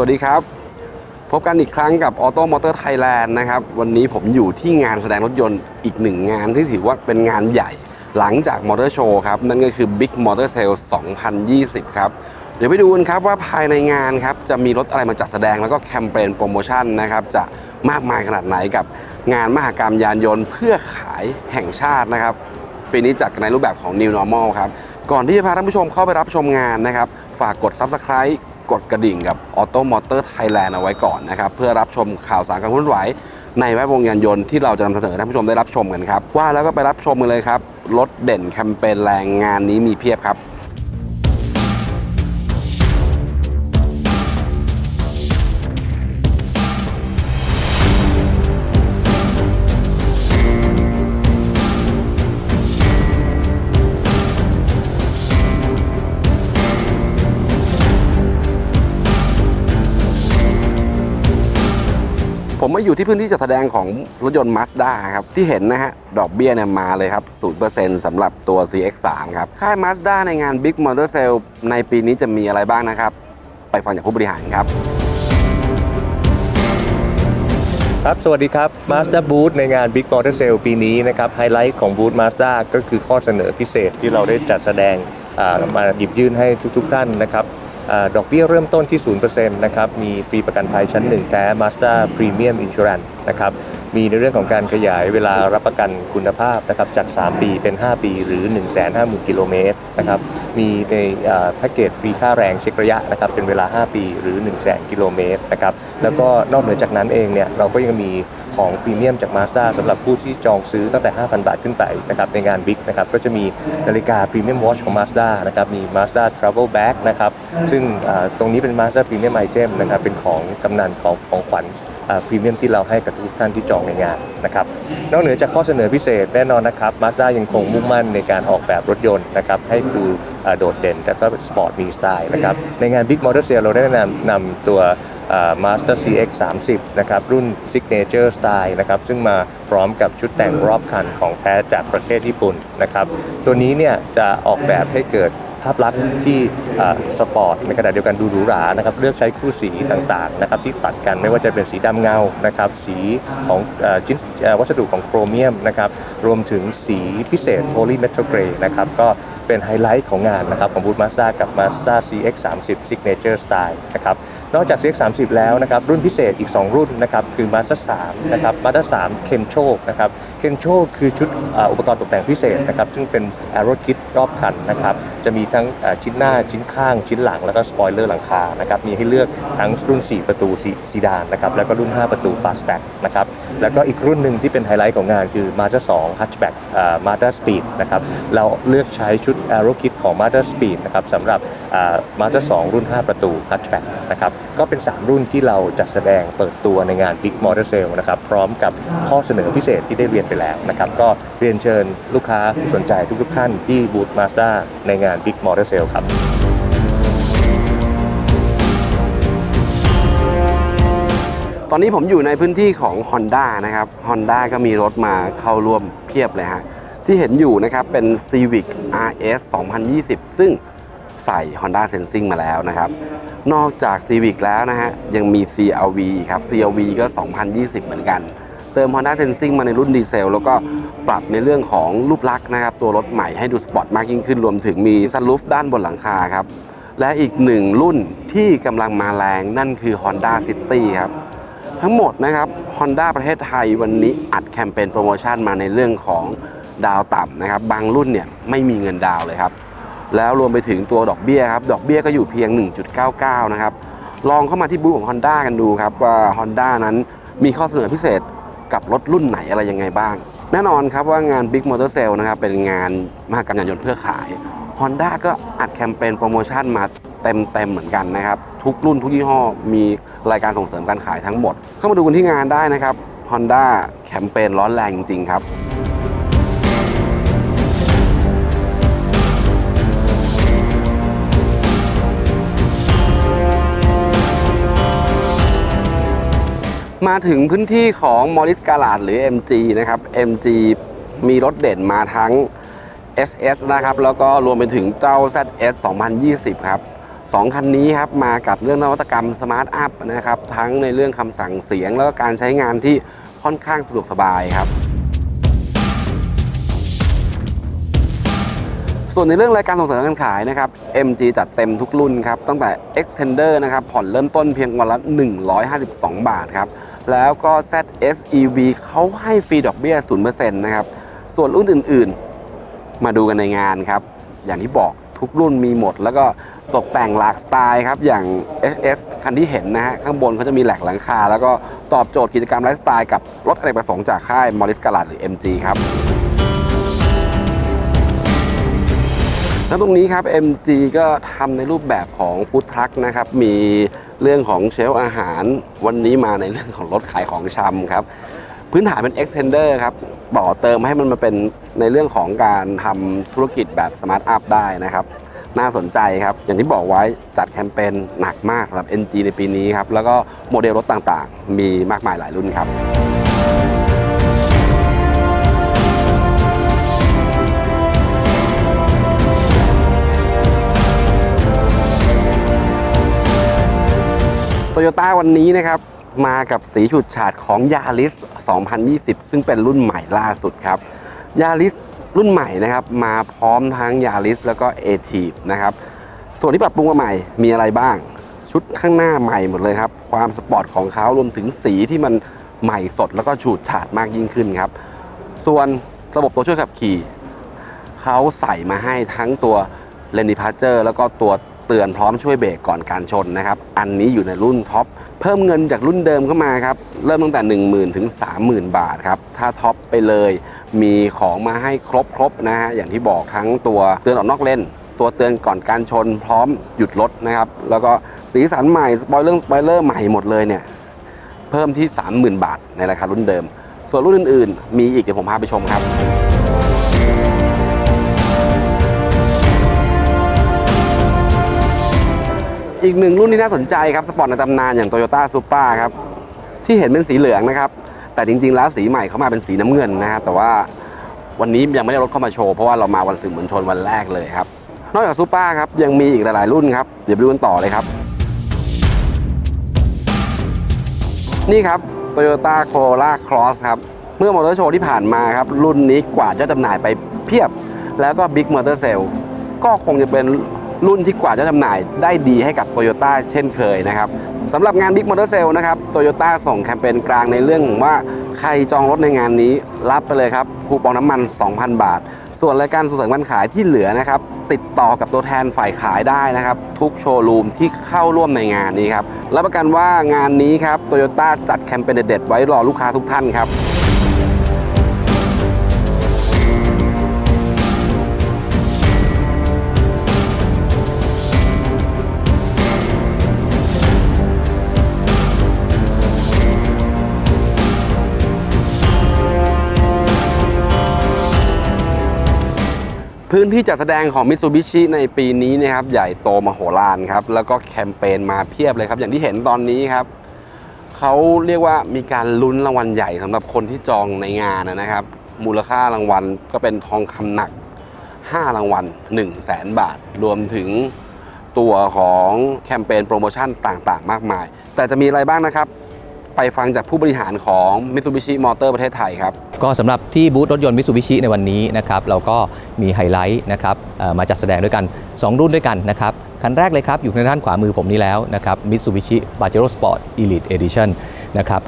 วัสดีครับ พบกันอีกครั้งกับ Auto Motor Thailand นะครับ วันนี้ผมอยู่ที่งานแสดงรถยนต์อีกหนึ่งงานที่ถือว่าเป็นงานใหญ่หลังจากมอเตอร์โชว์ครับ นั่นก็คือ Big Motor Sale 2020 ครับ เดี๋ยวไปดูกันครับว่าภายในงานครับ จะมีรถอะไรมาจัดแสดงแล้วก็แคมเปญโปรโมชั่นนะครับ จะมากมายขนาดไหนกับงานมหกรรมยานยนต์เพื่อขายแห่งชาตินะครับปีนี้จัดในรูปแบบของ New Normal ครับ ก่อนที่จะพาท่านผู้ชมเข้าไปรับชมงานนะครับ ฝากกด Subscribe กดกระดิ่งกับออโตมอเตอร์ไทยแลนด์เอาไว้ก่อนนะครับเพื่อรับชมข่าวสารการเคลื่อนไหวในแวดวงยานยนต์ที่เราจะนำเสนอให้ท่านผู้ชมได้รับชมกันครับว่าแล้วก็ไปรับชมกันเลยครับรถเด่นแคมเปญแรงงานนี้มีเพียบครับ ผมมาอยู่ที่พื้นที่จัดแสดงของรถยนต์ Mazda ครับ ที่เห็นนะฮะ ดอกเบี้ยเนี่ยมาเลยครับ 0%สำหรับตัว CX3 ครับ ค่าย Mazda ในงาน Big Motor Sale ในปีนี้จะมีอะไรบ้างนะครับ ไปฟังจากผู้บริหารครับ ครับ สวัสดีครับ Mazda Booth ในงาน Big Motor Sale ปีนี้นะครับ ไฮไลท์ของบูธ Mazda ก็คือข้อเสนอพิเศษที่เราได้จัดแสดงมาหยิบยื่นให้ทุก ๆ ท่านนะครับ ดอกเบี้ยเริ่มต้นที่ 0%นะครับ มีฟรีประกันภัยชั้น1แท้ Mazda Premium Insurance นะครับ มีในเรื่องของการขยายเวลารับประกันคุณภาพนะครับ จาก 3 ปีเป็น 5 ปีหรือ 150,000 กิโลเมตรนะครับ มีในแพ็กเกจฟรีค่าแรงเช็คระยะนะครับ เป็นเวลา 5 ปีหรือ 100,000 กิโลเมตรนะครับ แล้วก็นอกเหนือจากนั้นเองเนี่ย เราก็ยังมี ของพรีเมียมจาก Mazda สำหรับผู้ที่จองซื้อตั้งแต่ 5,000 บาทขึ้นไปนะครับในงานบิ๊กนะครับก็จะมีนาฬิกาพรีเมียมวอชของ Mazda นะครับมี Mazda Travel Bag นะครับซึ่งตรงนี้เป็น Mazda Premium Item นะครับเป็นของกำนันของของขวัญพรีเมียมที่เราให้กับทุกท่านที่จองในงานนะครับนอกเหนือจากข้อเสนอพิเศษแน่นอนนะครับ Mazda ยังคงมุ่งมั่นในการออกแบบรถยนต์นะครับให้ดูอ่าโดดเด่นแต่ก็สปอร์ตมีสไตล์นะครับในงาน Big Motor Sale เราได้นำนำตัว Master CX 30นะครับรุ่น Signature Style นะครับซึ่งมาพร้อมกับชุดแต่งรอบคันของแท้จากประเทศญี่ปุ่นนะครับตัวนี้เนี่ยจะออกแบบให้เกิดภาพลักษณ์ที่อ่าสปอร์ตในขณะเดียวกันดูหรูหรานะครับเลือกใช้คู่สีต่างๆนะครับที่ตัดกันไม่ว่าจะเป็นสีดำเงานะครับสีของอาชิ้นอ่าวัสดุของโครเมียมนะครับรวมถึงสีพิเศษ Poly Metal Gray นะครับก็เป็นไฮไลท์ของงานนะครับของบูธ Mazda กับ Mazda CX 30 Signature Style นะครับ นอกจาก CX 30 แล้วนะครับรุ่นพิเศษอีก 2 รุ่นนะครับคือ Mazda 3นะครับ Mazda 3 Kencho นะครับ Kencho คือชุดอ่าอุปกรณ์ตกแต่งพิเศษนะครับซึ่งเป็น Aero Kit รอบคันนะครับจะมีทั้งอ่าชิ้นหน้าชิ้นข้าง ชิ้นหลังแล้วก็สปอยเลอร์หลังคานะครับมีให้เลือกทั้งรุ่น 4 ประตูซีซีดานนะครับแล้วก็รุ่น 5 ประตู Fastback นะครับแล้วก็อีกรุ่นหนึ่งที่เป็นไฮไลท์ของงานคือ Mazda 2 Hatchback อ่า Mazda Speed นะครับเราเลือกใช้ชุด Aero Kit ของ Mazda Speed นะครับสำหรับอ่า Mazda 2 รุ่น 5 ประตู Hatchback นะครับก็เป็น 3 รุ่นที่เราจัดแสดงเปิดตัวในงาน Big Motor Sale นะครับพร้อมกับข้อเสนอพิเศษที่ได้เรียนไปแล้วนะครับก็เรียนเชิญลูกค้าผู้สนใจทุกๆท่านที่บูธ Mazda ในงาน Big Motor Sale ครับตอนนี้ผมอยู่ในพื้นที่ของ Honda นะครับ Honda ก็มีรถมาเข้าร่วมเพียบเลยฮะ ที่เห็นอยู่นะครับเป็น Civic RS 2020 ซึ่งใส่ Honda Sensing มาแล้วนะครับ นอกจาก Civic แล้วนะฮะ ยังมี CRV ครับ CRV ก็ 2020 เหมือนกัน เติม Honda Sensing มาในรุ่นดีเซล แล้วก็ปรับในเรื่องของรูปลักษณ์นะครับ ตัวรถใหม่ให้ดูสปอร์ตมากยิ่งขึ้น รวมถึงมีซันรูฟด้านบนหลังคาครับ และอีกหนึ่งรุ่นที่กำลังมาแรงนั่นคือ Honda City ครับ ทั้งหมดนะครับ Honda ประเทศไทยวันนี้อัดแคมเปญโปรโมชั่นมาในเรื่องของดาวต่ำนะครับ บางรุ่นเนี่ยไม่มีเงินดาวเลยครับ แล้วรวมไปถึงตัวดอกเบี้ยครับ ดอกเบี้ยก็อยู่เพียง 1.99 นะครับ ลองเข้ามาที่บูธของ Honda กันดูครับ ว่า Honda นั้นมีข้อเสนอพิเศษกับรถรุ่นไหนอะไรยังไงบ้าง แน่นอนครับว่างาน Big Motor Sale นะครับ เป็นงานมหกรรมยานยนต์เพื่อขาย Honda ก็อัดแคมเปญโปรโมชั่นมาเต็มๆเหมือนกันนะครับ ทุกรุ่นทุกยี่ห้อมีรายการส่งเสริมการขายทั้งหมด เข้ามาดูกันที่งานได้นะครับ Honda แคมเปญร้อนแรงจริง ๆ ครับ มาถึงพื้นที่ของ Morris g a l a r d หรือ MG นะครับ MG มีรถเด่นมาทั้ง SS นะครับ แล้วก็รวมไปถึงเจ้า ZS 2020 ครับสองคันนี้ครับมากับเรื่องนวัตกรรมสมาร์ทอัพนะครับ ทั้งในเรื่องคำสั่งเสียงแล้วก็การใช้งานที่ค่อนข้างสะดวกสบายครับ ส่วนในเรื่องรายการส่งเสริมการขายนะครับ MG จัดเต็มทุกรุ่นครับ ตั้งแต่ Extender นะครับ ผ่อนเริ่มต้นเพียงวันละ 152 บาทครับ แล้วก็ ZSEV เขาให้ฟรีดอกเบี้ย 0%นะครับ ส่วนรุ่นอื่นๆ มาดูกันในงานครับ อย่างที่บอกทุกรุ่นมีหมด แล้วก็ตกแต่งหลากสไตล์ครับ อย่าง SS คันที่เห็นนะฮะ ข้างบนเขาจะมีแหลกหลังคา แล้วก็ตอบโจทย์กิจกรรมไลฟ์สไตล์กับรถอเนกประสงค์จากค่ายมอริสกาลาดหรือ MG ครับแล้วตรงนี้ครับ MG ก็ทำในรูปแบบของฟู้ดทรัคนะครับ มี เรื่องของเชลฟ์อาหารวันนี้มาในเรื่องของรถขายของชำครับ พื้นฐานเป็น extender ครับ ต่อเติมให้มันมาเป็นในเรื่องของการทำธุรกิจแบบสมาร์ทอัพได้นะครับ น่าสนใจครับ อย่างที่บอกไว้จัดแคมเปญหนักมากสำหรับ NG ในปีนี้ครับ แล้วก็โมเดลรถต่างๆ มีมากมายหลายรุ่นครับ โตโยต้าวันนี้นะครับ มากับสีฉูดฉาดของยา r i ส2020 ซึ่งเป็นรุ่นใหม่ล่าสุดครับยา r i สรุ่นใหม่นะครับ มาพร้อมทั้งยา r i สแล้วก็ a t i v นะครับ ส่วนที่ปรับปรุงมาใหม่มีอะไรบ้าง ชุดข้างหน้าใหม่หมดเลยครับ ความสปอร์ตของเขารวมถึงสีที่มันใหม่สดแล้วก็ฉูดฉาดมากยิ่งขึ้นครับ ส่วนระบบตัวช่วยขับขี่เขาใส่มาให้ทั้งตัว l a n d Departure แล้วก็ตัว เตือนพร้อมช่วยเบรกก่อนการชนนะครับ อันนี้อยู่ในรุ่นท็อป เพิ่มเงินจากรุ่นเดิมเข้ามาครับ เริ่มตั้งแต่ 10,000 ถึง 30,000 บาทครับ ถ้าท็อปไปเลย มีของมาให้ครบครบๆนะฮะ อย่างที่บอกทั้งตัวเตือนออกนอกเลนตัวเตือนก่อนการชนพร้อมหยุดรถนะครับ แล้วก็สีสันใหม่ สปอยเลอร์สปอยเลอร์ใหม่หมดเลยเนี่ย เพิ่มที่ 30,000 บาทในราคารุ่นเดิม ส่วนรุ่นอื่น ๆ มีอีกเดี๋ยวผมพาไปชมครับ อีกหนึ่งรุ่นที่น่าสนใจครับสปอร์ตในตำนานอย่าง Toyota Supra ครับที่เห็นเป็นสีเหลืองนะครับ แต่จริง ๆ แล้วสีใหม่เขามาเป็นสีน้ำเงินนะฮะแต่ว่าวันนี้ยังไม่ได้รถเข้ามาโชว์ เพราะว่าเรามาวันสื่อมวลชนวันแรกเลยครับ นอกจากซูเปอร์ครับ ยังมีอีกหลาย ๆ รุ่นครับ เดี๋ยวไปดูกันต่อเลยครับ นี่ครับ Toyota Corolla Cross ครับ เมื่อมอเตอร์โชว์ที่ผ่านมาครับ รุ่นนี้กวาดยอดจำหน่ายไปเพียบ แล้วก็ Big Motor Sale ก็คงจะเป็น รุ่นที่กว่าดยอดจำหน่ายได้ดีให้กับ Toyota เช่นเคยนะครับสำหรับงาน Big Motor Sale นะครับ Toyota ส่งแคมเปญกลางในเรื่องของว่าใครจองรถในงานนี้ รับไปเลยครับ คูปองน้ำมัน 2,000 บาท ส่วนรายการส่งเสริมการขายที่เหลือนะครับ ติดต่อกับตัวแทนฝ่ายขายได้นะครับ ทุกโชว์รูมที่เข้าร่วมในงานนี้ครับรับประกันว่างานนี้ครับโตโยต้าจัดแคมเปญเด็ดๆไว้รอลูกค้าทุกท่านครับ พื้นที่จัดแสดงของ Mitsubishi ในปีนี้นะครับใหญ่โตมโหฬารครับ แล้วก็แคมเปญมาเพียบเลยครับ อย่างที่เห็นตอนนี้ครับเขาเรียกว่ามีการลุ้นรางวัลใหญ่สำหรับคนที่จองในงานนะครับ มูลค่ารางวัลก็เป็นทองคำหนัก 5 รางวัล1 0 0 0 0แสนบาท รวมถึงตัวของแคมเปญโปรโมชั่นต่างๆ มากมาย แต่จะมีอะไรบ้างนะครับ ไปฟังจากผู้บริหารของ Mitsubishi Motor ประเทศไทยครับ ก็สำหรับที่บูธรถยนต์มิ t ูบิชิในวันนี้นะครับเราก็มีไฮไลท์นะครับเอ่อมาจัดแสดงด้วยกัน 2 รุ่นด้วยกันนะครับคันแรกเลยครับ อยู่ในด้านขวามือผมนี้แล้วนะครับ Mitsubishi Pajero Sport Elite Edition นะครับ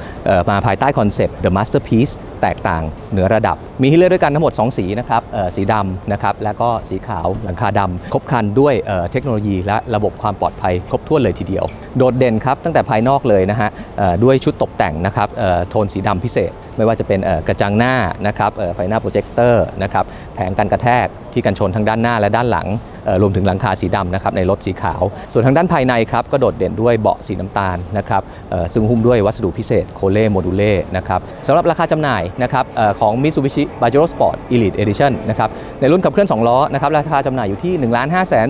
มาภายใต้คอนเซปต์ The Masterpiece แตกต่างเหนือระดับ มีให้เลือกด้วยกันทั้งหมด 2 สีนะครับสีดำนะครับแล้วก็สีขาวหลังคาดำครบครันด้วยเทคโนโลยีและระบบความปลอดภัยครบถ้วนเลยทีเดียว โดดเด่นครับตั้งแต่ภายนอกเลยนะฮะด้วยชุดตกแต่งนะครับโทนสีดำพิเศษ ไม่ว่าจะเป็นกระจังหน้านะครับไฟหน้าโปรเจคเตอร์นะครับแผงกันกระแทกที่กันชนทั้งด้านหน้าและด้านหลังรวมถึงหลังคาสีดำนะครับในรถสีขาว ส่วนทางด้านภายในครับก็โดดเด่นด้วยเบาะสีน้ำตาลนะครับซึ่งหุ้มด้วยวัสดุพิเศษโคเล่โมดูเล่นะครับสำหรับราคาจำหน่ายนะครับออของ Mitsubishi Pajero Sport Elite Edition นะครับในรุ่นขับเคลื่อน 2 ล้อนะครับราคาจำหน่ายอยู่ที่ 1 5 2 4 0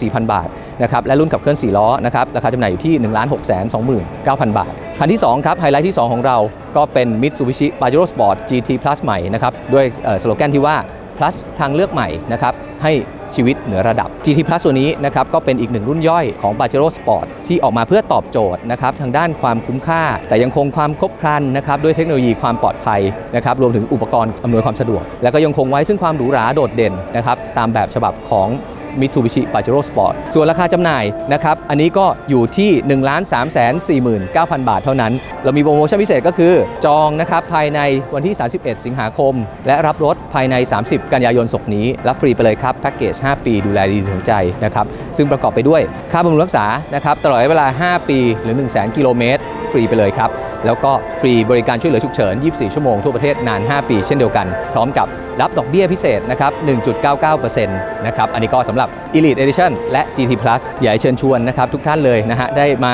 0 0 บาทนะครับและรุ่นขับเคลื่อน 4 ล้อนะครับราคาจำหน่ายอยู่ที่ 1 6 2 9 0 0 0 บาท คันที่ 2 ครับ ไฮไลท์ที่ 2 ของเราก็เป็น Mitsubishi Pajero Sport GT Plus ใหม่นะครับด้วยสโลแกนที่ว่า Plus ทางเลือกใหม่นะครับให้ชีวิตเหนือระดับ GT Plus ตัวนี้นะครับก็เป็นอีกหนึ่งรุ่นย่อยของ b a j e r o Sport ที่ออกมาเพื่อตอบโจทย์นะครับทางด้านความคุ้มค่า แต่ยังคงความครบครันนะครับด้วยเทคโนโลยีความปลอดภัยนะครับรวมถึงอุปกรณ์อำนวยความสะดวก แล้วก็ยังคงไว้ซึ่งความหรูหราโดดเด่นนะครับตามแบบฉบับของ Mitsubishi Pajero Sport ส่วนราคาจำหน่ายนะครับ อันนี้ก็อยู่ที่ 1 3 4 9 0 0 0 บาทเท่านั้น เรามีโปรโมชั่นพิเศษก็คือ จองนะครับภายในวันที่ 31 สิงหาคม และรับรถภายใน 30 กันยายนศกนี้ รับฟรีไปเลยครับ แพ็กเกจ 5 ปีดูแลดีถึงใจนะครับ ซึ่งประกอบไปด้วยค่าบำรุงรักษานะครับตลอดเวลา 5 ปีหรือ 1 0 0 0 0 0กิโลเมตรฟรีไปเลยครับ แล้วก็ฟรีบริการช่วยเหลือฉุกเฉิน 24 ชั่วโมงทั่วประเทศนาน 5 ปีเช่นเดียวกัน พร้อมกับ รับดอกเบี้ยพิเศษนะครับ 1.99%นะครับ อันนี้ก็สำหรับ Elite Edition และ GT Plus อยากเชิญชวนนะครับทุกท่านเลยนะฮะได้มา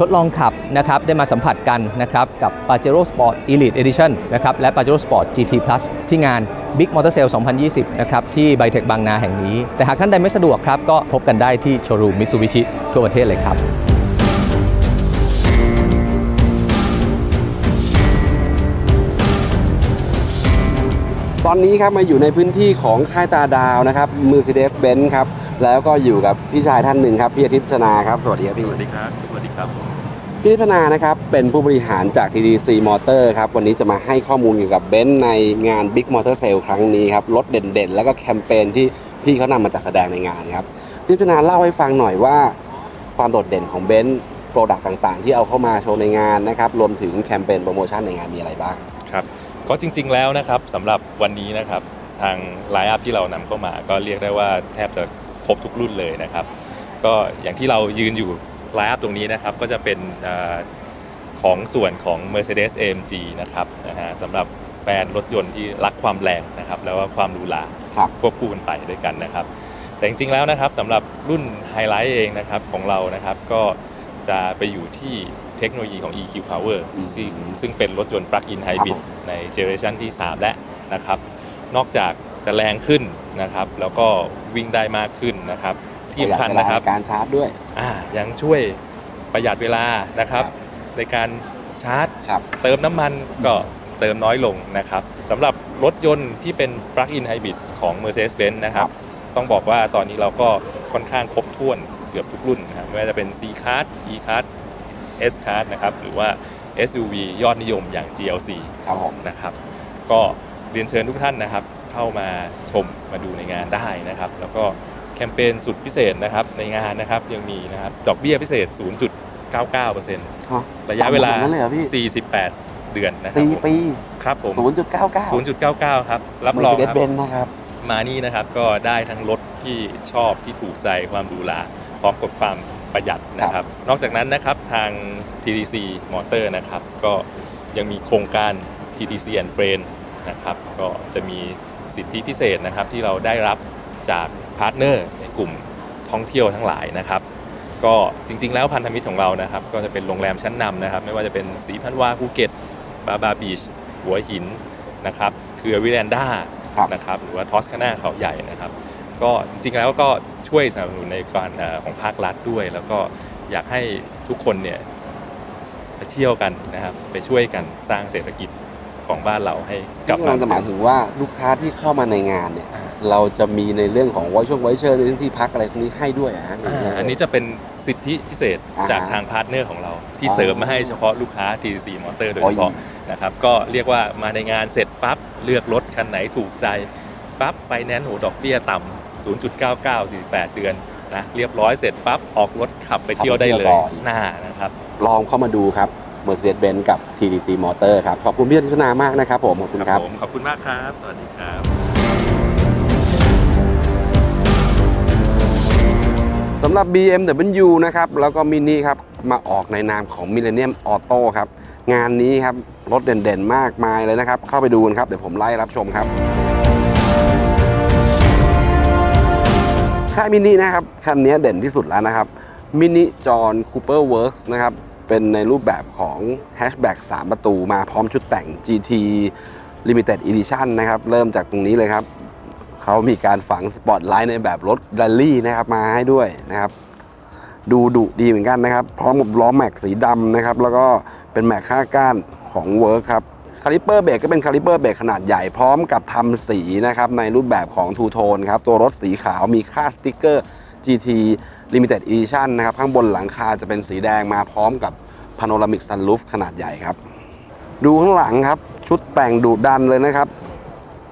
ทดลองขับนะครับได้มาสัมผัสกันนะครับกับ Pajero Sport Elite Edition นะครับและ Pajero Sport GT Plus ที่งาน Big Motor Sale 2020 นะครับที่ไบเทคบางนาแห่งนี้ แต่หากท่านใดไม่สะดวกครับ ก็พบกันได้ที่โชว์รูม Mitsubishi ทั่วประเทศเลยครับ ตอนนี้ครับมาอยู่ในพื้นที่ของค่ายตาดาวนะครับ Mercedes-Benz ครับ แล้วก็อยู่กับพี่ชายท่านหนึ่งครับพี่อาทิตย์ชนาครับ สวัสดีครับพี่สวัสดีครับสวัสดีครับพี่อาทิตย์ชนานะครับเป็นผู้บริหารจาก TDC Motor ครับ วันนี้จะมาให้ข้อมูลเกี่ยวกับเบนซ์ในงาน Big Motor Sale ครั้งนี้ครับ รถเด่นๆ แล้วก็แคมเปญที่พี่เขานำมาจัดแสดงในงานครับพี่อาทิตย์ชนาเล่าให้ฟังหน่อยว่าความโดดเด่นของเบนซ์โปรดักต์ต่างๆ ที่เอาเข้ามาโชว์ในงานนะครับรวมถึงแคมเปญโปรโมชั่นในงานมีอะไรบ้างครับ ก็จริง ๆ แล้วนะครับสำหรับวันนี้นะครับทางไลน์อัพที่เรานำเข้ามา ก็เรียกได้ว่าแทบจะครบทุกรุ่นเลยนะครับ ก็อย่างที่เรายืนอยู่ไลน์อัพตรงนี้นะครับ ก็จะเป็นเออของส่วนของ Mercedes AMG นะครับนะฮะสำหรับแฟนรถยนต์ที่รักความแรงนะครับ แล้วก็ความหรูหราครับควบคู่กันไปด้วยกันนะครับ แต่จริงๆแล้วนะครับสำหรับรุ่นไฮไลท์เองนะครับของเรานะครับก็จะไปอยู่ที่เทคโนโลยีของ EQ Power อืมซึ่งซึ่งเป็นรถยนต์ Plug-in Hybrid ในเจเนอเรชันที่ 3 และนะครับ นอกจากจะแรงขึ้นนะครับ แล้วก็วิ่งได้มากขึ้นนะครับที่สำคัญนะครับการชาร์จด้วยอ่ายังช่วยประหยัดเวลานะครับ ในการชาร์จครับเติมน้ำมันก็เติมน้อยลงนะครับสำหรับรถยนต์ที่เป็น Plug-in Hybrid ของ Mercedes-Benz นะครับ ต้องบอกว่าตอนนี้เราก็ค่อนข้างครบถ้วนเกือบทุกรุ่นนะครับไม่ว่าจะเป็น C Class E Class S Class นะครับหรือว่า SUV ยอดนิยมอย่าง GLC ครับผมนะครับ ก็เรียนเชิญทุกท่านนะครับ เข้ามาชมมาดูในงานได้นะครับ แล้วก็แคมเปญสุดพิเศษนะครับในงานนะครับยังมีนะครับดอกเบี้ยพิเศษ 0.99%ระยะเวลา ต่ำกนั้นเลยเหรอพี่48 เดือนนะครับสี่ผมปีครับผม ศูนย์จุดเก้าเก้า0.99 ครับ รับรองครับ เบนนะครับ มานี่นะครับก็ได้ทั้งรถที่ชอบที่ถูกใจความหรูหราพร้อมกับความ ประหยัดนะครับ นอกจากนั้นนะครับทาง TDC Motor นะครับ ก็ยังมีโครงการ TDC and Friend นะครับก็จะมีสิทธิพิเศษนะครับที่เราได้รับจากพาร์ทเนอร์ในกลุ่มท่องเที่ยวทั้งหลายนะครับ ก็จริง ๆ แล้วพันธมิตรของเรานะครับ ก็จะเป็นโรงแรมชั้นนำนะครับ ไม่ว่าจะเป็นสีพันวาภูเก็ตบาบาบีชหัวหินนะครับเครือวิแลนด้าครับนะครับหรือว่าทอสคานาเขาใหญ่นะครับ ก็จริงๆแล้วก็ช่วยสนับสนุนในการเอ่อของภาครัฐด้วย แล้วก็อยากให้ทุกคนเนี่ยไปเที่ยวกันนะครับไปช่วยกันสร้างเศรษฐกิจของบ้านเราให้กลับที่กำลังจะหมายถึงว่าลูกค้าที่เข้ามาในงานเนี่ยเราจะมีในเรื่องของไวช่วงไวเชอร์ในที่พักอะไรพวกนี้ให้ด้วยอะฮะอ่าอันนี้จะเป็นสิทธิพิเศษอ่าจากทางพาร์ทเนอร์ของเรา ที่อ๋อเสริมมาให้เฉพาะลูกค้า TCC Motor โดยอ๋อเฉพาะนะครับก็เรียกว่ามาในงานเสร็จปั๊บเลือกรถคันไหนถูกใจปั๊บไฟแนนซ์โหดอกเบี้ยต่ำ 0.99 48 เดือนนะเรียบร้อยเสร็จปั๊บออกรถขับไปเที่ยวได้เลยหน้านะครับ ลองเข้ามาดูครับ Mercedes-Benz กับ TDC Motor ครับ ขอบคุณพี่อาทิตย์นามากนะครับผม ขอบคุณครับผมขอบคุณมากครับ สวัสดีครับ สำหรับ BMW นะครับ แล้วก็มินิครับ มาออกในนามของ Millennium Auto ครับ งานนี้ครับ รถเด่นๆ มากมายเลยนะครับ เข้าไปดูกันครับ เดี๋ยวผมไล่รับชมครับ ค่ายมินินะครับคันนี้เด่นที่สุดแล้วนะครับมินิจอห์นคูเปอร์เวิร์กนะครับเป็นในรูปแบบของแฮชแบ็ก3ประตูมาพร้อมชุดแต่ง GT Limited Edition นะครับ เริ่มจากตรงนี้เลยครับเขามีการฝังสปอตไลท์ในแบบรถแรลลี่นะครับมาให้ด้วยนะครับ ดูดุดีเหมือนกันนะครับ พร้อมกับล้อแม็กสีดำนะครับ แล้วก็เป็นแม็กข้าก้านของเวิร์คครับ คาลิเปอร์เบรกก็เป็นคาลิเปอร์เบรกขนาดใหญ่พร้อมกับทำสีนะครับในรูปแบบของทูโทนครับตัวรถสีขาวมีค่าสติกเกอร์ GT Limited Edition นะครับข้างบนหลังคาจะเป็นสีแดงมาพร้อมกับพาโนรามิกซันรูฟขนาดใหญ่ครับ ดูข้างหลังครับ ชุดแต่งดุดันเลยนะครับ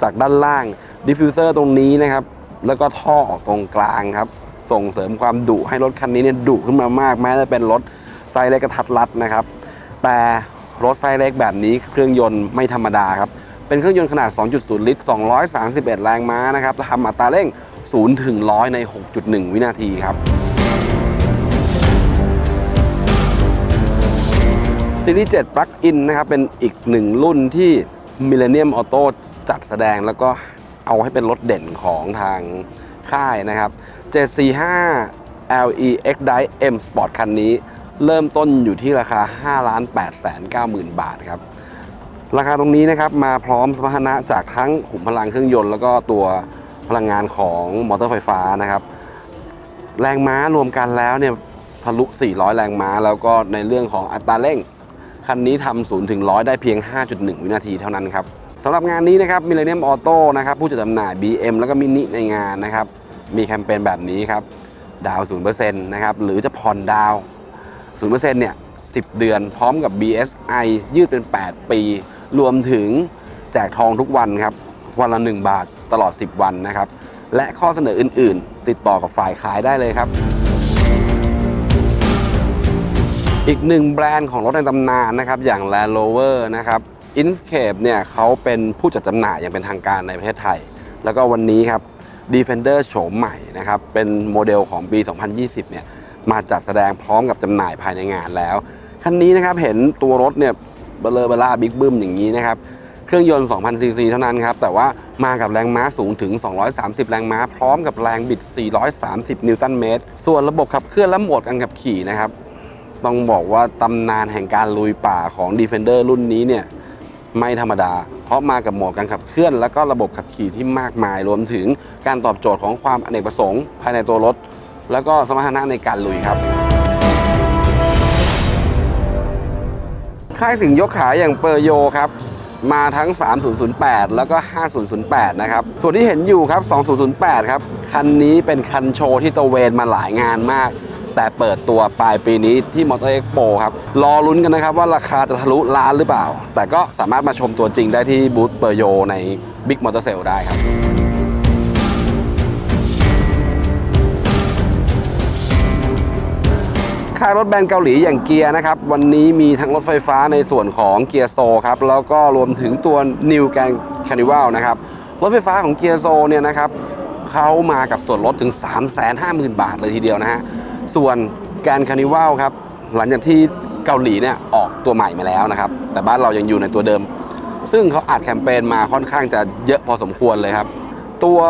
จากด้านล่างดิฟฟิวเซอร์ตรงนี้นะครับ แล้วก็ท่อออกตรงกลางครับ ส่งเสริมความดุให้รถคันนี้เนี่ยดุขึ้นมามาก แม้จะเป็นรถไซส์เล็กกระทัดรัดนะครับ แต่ รถไซส์เล็กแบบนี้เครื่องยนต์ไม่ธรรมดาครับ เป็นเครื่องยนต์ขนาด 2.0 ลิตร 231 แรงม้านะครับทำอัตราเร่ง 0 ถึง 100 ใน 6.1 วินาทีครับ ซีรีส์7 Plug-in นะครับ เป็นอีกหนึ่งรุ่นที่ Millennium Auto จัดแสดงแล้วก็เอาให้เป็นรถเด่นของทางค่ายนะครับ 745 LE X Drive M Sport คันนี้ เริ่มต้นอยู่ที่ราคา5 8 9 0 0 0 0บาทครับ ราคาตรงนี้นะครับมาพร้อมสมรรถนะจากทั้งขุมพลังเครื่องยนต์ แล้วก็ตัวพลังงานของมอเตอร์ไฟฟ้านะครับ แรงม้ารวมกันแล้วเนี่ยทะลุ 400 แรงม้า แล้วก็ในเรื่องของอัตราเร่ง คันนี้ทำ0ถึง100 ได้เพียง 5.1 วินาทีเท่านั้นครับสำหรับงานนี้นะครับ Millennium Auto นะครับผู้จัดจำหน่าย BM แล้วก็มินิในงานนะครับ มีแคมเปญแบบนี้ครับ ดาว 0%นะครับ หรือจะผ่อนดาว 0%เนี่ย 10 เดือนพร้อมกับ BSI ยืดเป็น 8 ปี รวมถึงแจกทองทุกวันครับ วันละ 1 บาทตลอด 10 วันนะครับ และข้อเสนออื่น ๆ ติดต่อกับฝ่ายขายได้เลยครับ อีกหนึ่งแบรนด์ของรถในตำนานนะครับ อย่าง Land Rover นะครับ Inscape เนี่ยเขาเป็นผู้จัดจำหน่ายอย่างเป็นทางการในประเทศไทย แล้วก็วันนี้ครับ Defender โฉมใหม่นะครับ เป็นโมเดลของปี 2020 เนี่ย มาจัดแสดงพร้อมกับจำหน่ายภายในงานแล้ว คันนี้นะครับเห็นตัวรถเนี่ยเบลอเบล่าบิ๊กบึ้มอย่างนี้นะครับเครื่องยนต์ 2,000 ซีซีเท่านั้นครับ แต่ว่ามากับแรงม้าสูงถึง 230 แรงม้า พร้อมกับแรงบิด 430 นิวตันเมตร ส่วนระบบขับเคลื่อนและโหมดการขับขี่นะครับ ต้องบอกว่าตำนานแห่งการลุยป่าของ Defender รุ่นนี้เนี่ยไม่ธรรมดา เพราะมากับโหมดการขับเคลื่อน แล้วก็ระบบขับขี่ที่มากมาย รวมถึงการตอบโจทย์ของความอเนกประสงค์ ภายในตัวรถ แล้วก็สมรรถนะในการลุยครับ ค่ายสิงยกขาอย่างเปอร์โยครับ มาทั้ง 3008 แล้วก็ 5008 นะครับ ส่วนที่เห็นอยู่ครับ 2008 ครับ คันนี้เป็นคันโชว์ที่ตะเวนมาหลายงานมาก แต่เปิดตัวปลายปีนี้ที่มอเตอร์เอ็กโปครับ รอลุ้นกันนะครับว่าราคาจะทะลุล้านหรือเปล่า แต่ก็สามารถมาชมตัวจริงได้ที่บูธเปอร์โยใน Big Motor Sale ได้ครับ ค่ายรถแบรนด์เกาหลีอย่างเกียร์นะครับ วันนี้มีทั้งรถไฟฟ้าในส่วนของเกียร์โซครับ แล้วก็รวมถึงตัว New g a n Carnival นะครับ รถไฟฟ้าของเกียร์โซเนี่ยนะครับเขามากับส่วนลดถึง 350,000 บาทเลยทีเดียวนะฮะ ส่วนแกนคานิวัลครับ หลังจากที่เกาหลีเนี่ยออกตัวใหม่มาแล้วนะครับ แต่บ้านเรายังอยู่ในตัวเดิม ซึ่งเขาอัดแคมเปญมาค่อนข้างจะเยอะพอสมควรเลยครับตัว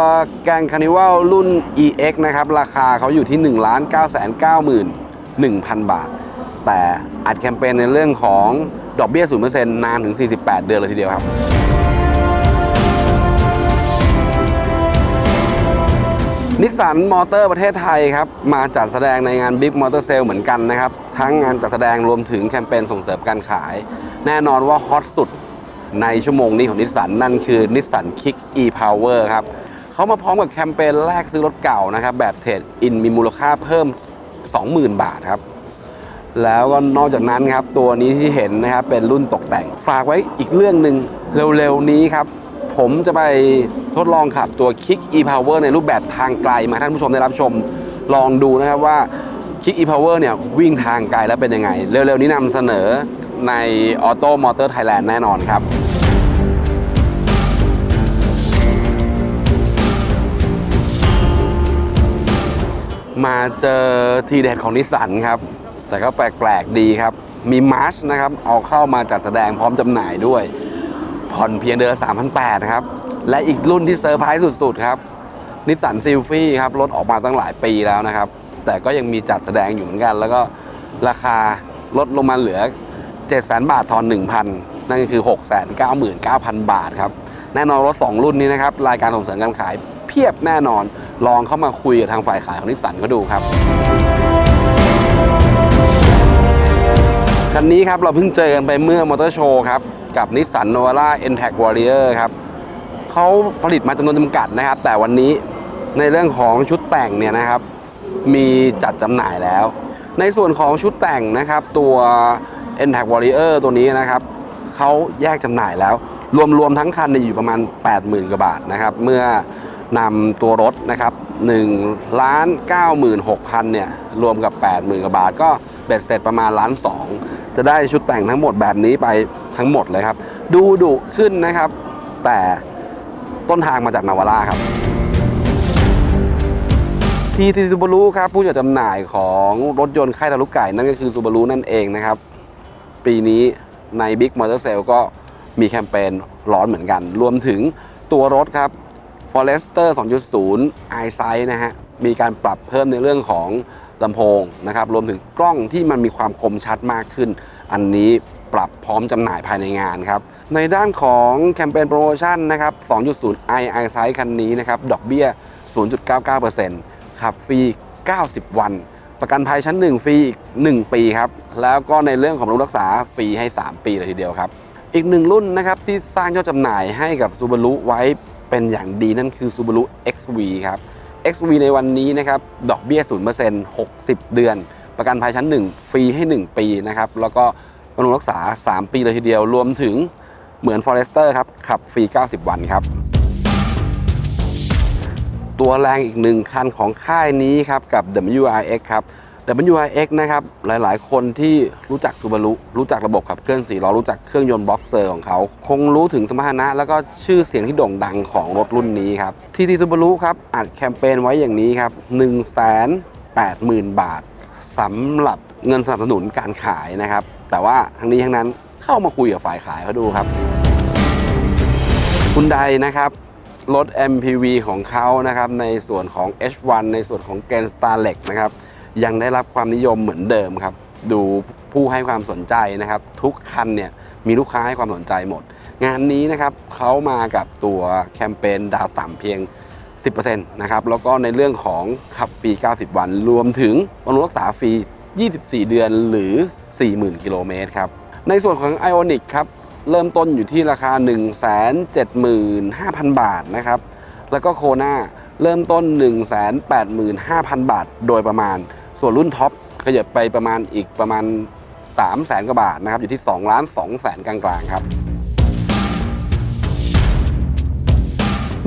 แกนคานิวัลรุ่น EX นะครับ ราคาเขาอยู่ที่ 1 9 9 9 1,000 บาท แต่อัดแคมเปญในเรื่องของดอกเบี้ย 0%นานถึง 48 เดือนเลยทีเดียวครับ นิสสันมอเตอร์ประเทศไทยครับ มาจัดแสดงในงาน Big Motor Sale เหมือนกันนะครับ ทั้งงานจัดแสดงรวมถึงแคมเปญส่งเสริมการขาย แน่นอนว่าฮอตสุดในชั่วโมงนี้ของนิสสันนั่นคือนิสสัน Kick e-Power ครับเขามาพร้อมกับแคมเปญแลกซื้อรถเก่านะครับ แบบเทรดอินมีมูลค่าเพิ่ม 20,000 บาทครับ แล้วก็นอกจากนั้นครับ ตัวนี้ที่เห็นนะครับเป็นรุ่นตกแต่ง ฝากไว้อีกเรื่องหนึ่งเร็วๆนี้ครับ ผมจะไปทดลองขับตัว Kick e-Power ในรูปแบบทางไกลมาท่านผู้ชมได้รับชมลองดูนะครับว่า Kick e-Power เนี่ยวิ่งทางไกลแล้วเป็นยังไง เร็วๆนี้นำเสนอใน Auto Motor Thailand แน่นอนครับ มาเจอทีเด็ดของนิสสันครับ แต่ก็แปลกๆดีครับ มีมาร์ชนะครับ เอาเข้ามาจัดแสดงพร้อมจำหน่ายด้วย ผ่อนเพียงเดือน3,800นะครับ และอีกรุ่นที่เซอร์ไพรส์สุดๆครับนิสสันซิลฟี่ครับ รถออกมาตั้งหลายปีแล้วนะครับ แต่ก็ยังมีจัดแสดงอยู่เหมือนกัน แล้วก็ราคาลดลงมาเหลือ 700,000บาททอน1,000 นั่นก็คือ 699,000 บาทครับ แน่นอนรถ 2 รุ่นนี้นะครับ รายการส่งเสริมการขายเพียบแน่นอน ลองเข้ามาคุยกับทางฝ่ายขายของนิสสันก็ดูครับคันนี้ครับเราเพิ่งเจอกันไปเมื่อมอเตอร์โชว์ครับ กับนิสสันโนวาร่า n t a c Warrior ครับเขาผลิตมาจำนวนจำกัดนะครับ แต่วันนี้ในเรื่องของชุดแต่งเนี่ยนะครับ มีจัดจำหน่ายแล้ว ในส่วนของชุดแต่งนะครับ ตัว n t a c Warrior ตัวนี้นะครับเขาแยกจำหน่ายแล้ว รวมๆทั้งคันอยู่ประมาณ 80,000 กว่าบาทนะครับ เมื่อ นำตัวรถนะครับ1ล้าน96,000เนี่ยรวมกับ 80,000กว่าบาทก็เบ็ดเสร็จประมาณล้าน2จะได้ชุดแต่งทั้งหมดแบบนี้ไปทั้งหมดเลยครับ ดูดุขึ้นนะครับ แต่ต้นทางมาจากนาวาร่าครับทีซีซูบารุครับผู้จัดจำหน่ายของรถยนต์ค่ายทารุไก่นั่นก็คือซูบารุนั่นเองนะครับ ปีนี้ใน Big Motor Sale ก็มีแคมเปญร้อนเหมือนกัน รวมถึงตัวรถครับ Forester 2.0 iSight นะฮะ มีการปรับเพิ่มในเรื่องของลำโพงนะครับ รวมถึงกล้องที่มันมีความคมชัดมากขึ้น อันนี้ปรับพร้อมจำหน่ายภายในงานครับ ในด้านของแคมเปญโปรโมชั่นนะครับ 2.0 i iSight คันนี้นะครับ ดอกเบี้ย 0.99%ขับฟรี 90 วัน ประกันภัยชั้น 1 ฟรีอีก 1 ปีครับ แล้วก็ในเรื่องของบำรุงรักษาฟรีให้ 3 ปีเลยทีเดียวครับ อีกหนึ่งรุ่นนะครับที่สร้างยอดจำหน่ายให้กับ Subaru ไว้ เป็นอย่างดีนั่นคือ Subaru XV ครับ XV ในวันนี้นะครับดอกเบี้ย 0% 60 เดือน ประกันภัยชั้น 1 ฟรีให้ 1 ปีนะครับ แล้วก็บำรุงรักษา 3 ปีเลยทีเดียว รวมถึงเหมือน Forester ครับ ขับฟรี 90 วันครับ ตัวแรงอีกหนึ่งคันของค่ายนี้ครับกับ WRX ครับ WRX นะครับ หลายๆ คนที่รู้จัก Subaru รู้จักระบบขับเคลื่อน4ล้อรู้จักเครื่องยนต์บ็อกเซอร์ของเขา คงรู้ถึงสมรรถนะ แล้วก็ชื่อเสียงที่โด่งดังของรถรุ่นนี้ครับ TT Subaru ครับอัดแคมเปญไว้อย่างนี้ครับ180,000 บาทสำหรับเงินสนับสนุนการขายนะครับ แต่ว่าทั้งนี้ทั้งนั้นเข้ามาคุยกับฝ่ายขายเขาดูครับคุณใดนะครับรถ MPV ของเขานะครับในส่วนของ H1 ในส่วนของ g e n Starlet นะครับ ยังได้รับความนิยมเหมือนเดิมครับ ดูผู้ให้ความสนใจนะครับ ทุกคันเนี่ยมีลูกค้าให้ความสนใจหมด งานนี้นะครับเขามากับตัวแคมเปญดาวต่ำเพียง 10%นะครับแล้วก็ในเรื่องของขับฟรี 90 วัน รวมถึงบำรุงรักษาฟรี 24 เดือนหรือ 40,000 กิโลเมตรครับ ในส่วนของ Ionic ครับเริ่มต้นอยู่ที่ราคา 175,000 บาทนะครับ แล้วก็โคนาเริ่มต้น 185,000 บาทโดยประมาณ ส่วนรุ่นท็อปขยับไปประมาณอีกประมาณ 3 0 0แสนกว่าบาทนะครับ อยู่ที่2ล้าน2แสนกลางๆครับ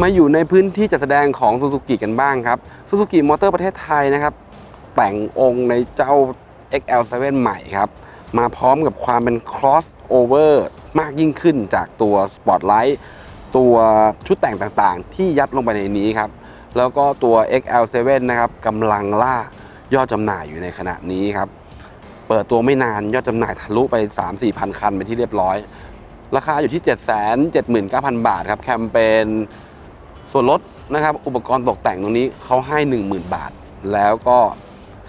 มาอยู่ในพื้นที่จัดแสดงของซูซูกิกันบ้างครับซูซูกิมอเตอร์ประเทศไทยนะครับ แต่งองค์ในเจ้า XL7 ใหม่ครับ มาพร้อมกับความเป็น crossover มากยิ่งขึ้นจากตัว Spotlight ตัวชุดแต่งต่างๆ ที่ยัดลงไปในนี้ครับ แล้วก็ตัว XL7 นะครับกำลังล่า ยอดจำหน่ายอยู่ในขณะนี้ครับ เปิดตัวไม่นานยอดจำหน่ายทะลุไป 3-4พันคันไปที่เรียบร้อย ราคาอยู่ที่ 779,000 บาทครับ แคมเปญส่วนลดนะครับ อุปกรณ์ตกแต่งตรงนี้เขาให้ 10,000 บาท แล้วก็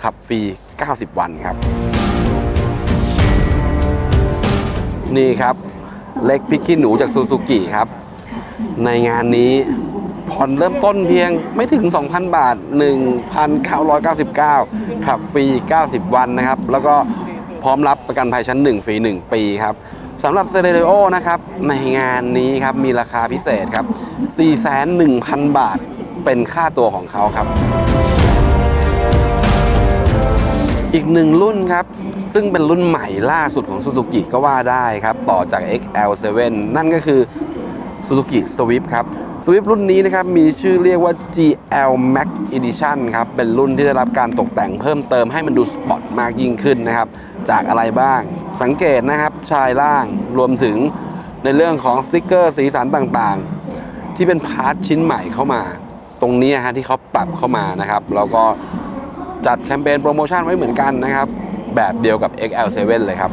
ขับฟรี 90 วันครับ นี่ครับ เล็กพริกขี้หนูจากซูซูกิครับ ในงานนี้ ผ่อนเริ่มต้นเพียงไม่ถึง 2,000 บาท 1,999 ขับฟรี 90 วันนะครับ แล้วก็พร้อมรับประกันภัยชั้น 1 ฟรี 1 ปีครับสำหรับเซเลโอนะครับ ในงานนี้ครับ มีราคาพิเศษครับ 4,100 บาทเป็นค่าตัวของเขาครับ อีกหนึ่งรุ่นครับ ซึ่งเป็นรุ่นใหม่ล่าสุดของ Suzuki ก็ว่าได้ครับ ต่อจาก XL7 นั่นก็คือ Suzuki Swift ครับ Swift รุ่นนี้นะครับมีชื่อเรียกว่า GL Max Edition ครับเป็นรุ่นที่ได้รับการตกแต่งเพิ่มเติมให้มันดูสปอร์ตมากยิ่งขึ้นนะครับจากอะไรบ้าง สังเกตนะครับชายล่างรวมถึงในเรื่องของสติกเกอร์สีสันต่างๆ ที่เป็นพาร์ทชิ้นใหม่เข้ามา ตรงนี้ฮะที่เขาปรับเข้ามานะครับแล้วก็จัดแคมเปญโปรโมชั่นไว้เหมือนกันนะครับแบบเดียวกับ XL7 เลยครับ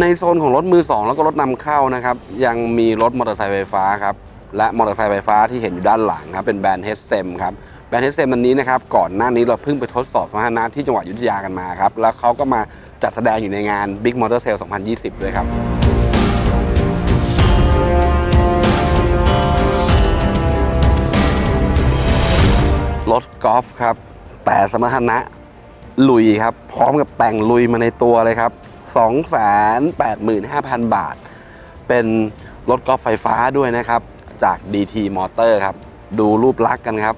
ในโซนของรถมือ 2 แล้วก็รถนำเข้านะครับ ยังมีรถมอเตอร์ไซค์ไฟฟ้าครับและมอเตอร์ไซค์ไฟฟ้าที่เห็นอยู่ด้านหลังครับเป็นแบรนด์เฮสเซมครับแบรนด์เฮสเซมอันนี้นะครับก่อนหน้านี้เราเพิ่งไปทดสอบสมรรถนะที่จังหวัดยุทธยากันมาครับแล้วเขาก็มาจัดแสดงอยู่ในงาน Big Motor Sale 2020 ด้วยครับรถกอล์ฟครับแต่สมรรถนะลุยครับพร้อมกับแต่งลุยมาในตัวเลยครับ 285,000 บาท เป็นรถกอล์ฟไฟฟ้าด้วยนะครับ จาก DT Motor ครับ ดูรูปลักษณ์กันครับ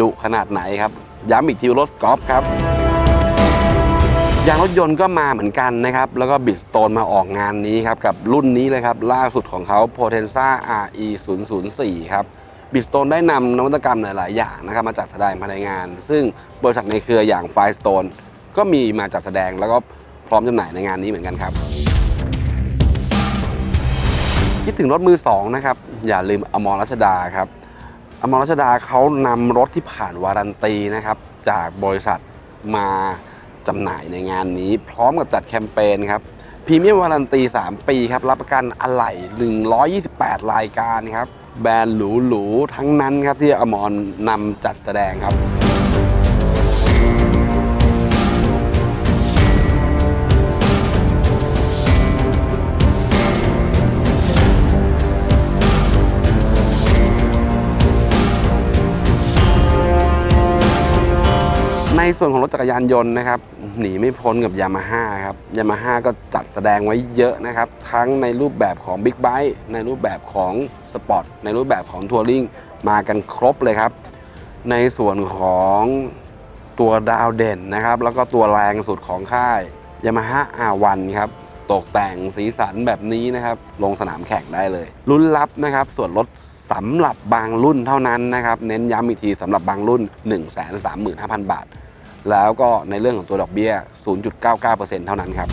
ดุขนาดไหนครับ ย้ำอีกทีรถกอล์ฟครับ ยางรถยนต์ก็มาเหมือนกันนะครับ แล้วก็บิดสโตนมาออกงานนี้ครับ กับรุ่นนี้เลยครับ ล่าสุดของเขา Potenza RE 004ครับบิดสโตนได้นำนวัตกรรมหลาย ๆ อย่างนะครับ มาจัดแสดงภายในงาน ซึ่งบริษัทในเครืออย่าง Firestone ก็มีมาจัดแสดงแล้วก็ พร้อมจำหน่ายในงานนี้เหมือนกันครับ คิดถึงรถมือสองนะครับ อย่าลืมอมรรัชดาครับอมรรัชดาเขานำรถที่ผ่านวารันตีนะครับ จากบริษัทมาจำหน่ายในงานนี้ พร้อมกับจัดแคมเปญครับพรีเมียมวารันตี 3 ปีครับ รับประกันอะไหล่128 รายการครับ แบรนด์หรูๆทั้งนั้นครับที่อมรนำจัดแสดงครับ ในส่วนของรถจักรยานยนต์นะครับหนีไม่พ้นกับยามาฮ่าครับยามาฮ่าก็จัดแสดงไว้เยอะนะครับ ทั้งในรูปแบบของบิ๊กไบค์ในรูปแบบของสปอร์ตในรูปแบบของทัวริงมากันครบเลยครับ ในส่วนของตัวดาวเด่นนะครับ แล้วก็ตัวแรงสุดของค่ายยามาฮ่าอาวันครับตกแต่งสีสันแบบนี้นะครับ ลงสนามแข่งได้เลยรุ่นลับนะครับ ส่วนลดสำหรับบางรุ่นเท่านั้นนะครับ เน้นย้ำอีกทีสำหรับบางรุ่น 135,000 บาท แล้วก็ในเรื่องของตัวดอกเบี้ย 0.99%เท่านั้นครับ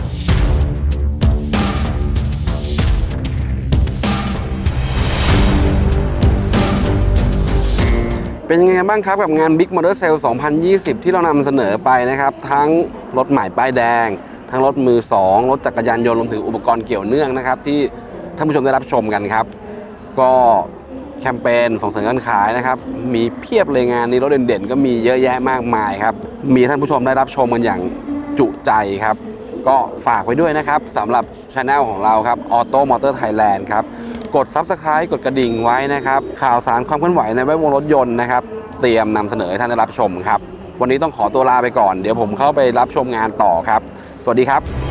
เป็นยังไงบ้างครับกับงาน Big Motor Sale 2020 ที่เรานำเสนอไปนะครับ ทั้งรถใหม่ป้ายแดง ทั้งรถมือ 2 รถจักรยานยนต์รวมถึงอุปกรณ์เกี่ยวเนื่องนะครับ ที่ท่านผู้ชมได้รับชมกันครับ ก็ แคมเปญส่งเสริมการขายนะครับ มีเพียบเลยงานนี้รถเด่นๆ ก็มีเยอะแยะมากมายครับ มีท่านผู้ชมได้รับชมกันอย่างจุใจครับ ก็ฝากไว้ด้วยนะครับสำหรับช anel ของเราครับ Auto Motor Thailand ครับ กด Subscribe กดกระดิ่งไว้นะครับ ข่าวสารความเคลื่อนไหวในแวดวงรถยนต์นะครับ เตรียมนำเสนอให้ท่านได้รับชมครับ วันนี้ต้องขอตัวลาไปก่อน เดี๋ยวผมเข้าไปรับชมงานต่อครับ สวัสดีครับ